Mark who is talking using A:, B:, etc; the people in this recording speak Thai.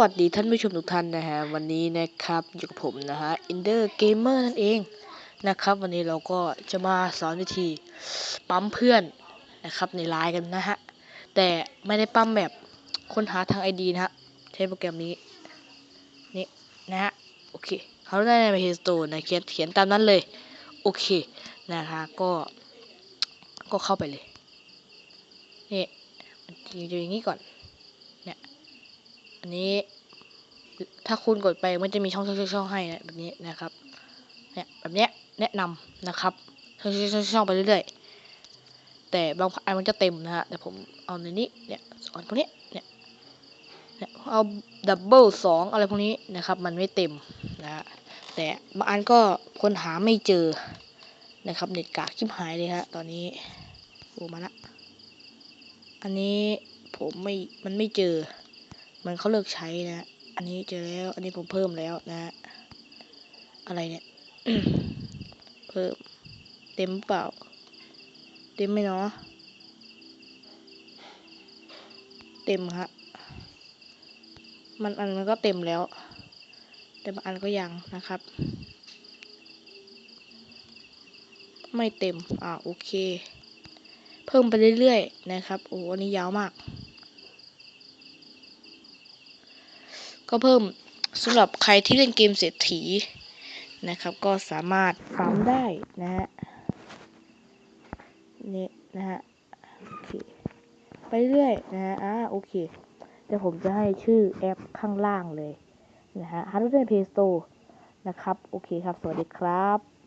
A: วัสดีท่านผู้ชมทุกท่านนะฮะวันนี้นะครับอยู่กับผมนะฮะ Ender Gamer นั่นเองนะครับ วันนี้เราก็จะมาสอนวิธีปั๊มเพื่อนนะครับในไลน์กันนะฮะแต่ไม่ได้ปั๊มแบบค้นหาทาง ID นะฮะใช้โปรแกรมนี้นี่นะฮะโอเคเขาได้ใน Play Store นะเขียนเขียนตามนั้นเลยโอเคนะคะก็ก็เข้าไปเลยนี่มันจะอย่างนี้ก่อน นนี้ ถ้าคุณกดไปมันจะมีช่องช่องช่องให้นะแบบนี้นะครับ เนี่ยแบบเนี้ยแนะนำนะครับช่องช่องช่องช่องไปเรื่อยๆ แต่บางอันมันจะเต็มนะฮะแต่ผมเอาในนี้เนี่ยสอนพวกนี้เนี่ยเนี่ยเอาดับเบิลสองอะไรพวกนี้นะครับ มันไม่เต็มนะฮะแต่บางอันก็คนหาไม่เจอนะครับเน็ตกากชิบหายเลยฮะตอนนี้โอ้มาละอันนี้ผมไม่มันไม่เจอ มันเขาเลิกใช้นะ อันนี้เจอแล้ว อันนี้ผมเพิ่มแล้วนะ อะไรเนี่ย เพิ่ม เต็มเปล่า เต็มไหมเนาะ เต็มฮะ มันอันมันก็เต็มแล้ว แต่บางอันก็ยังนะครับ ไม่เต็ม อ่าโอเค เพิ่มไปเรื่อยๆนะครับ โอ้อันนี้ยาวมาก ก็เพิ่มสำหรับใครที่เล่นเกมเศรษฐีนะครับ ก็สามารถปั๊มได้นะฮะนี่นะฮะโอเคไปเรื่อยนะฮะอ่าโอเคเดี๋ยวผมจะให้ชื่อแอปข้างล่างเลยนะฮะฮันดูในเพย์สโตร์นะครับ โอเคครับ สวัสดีครับ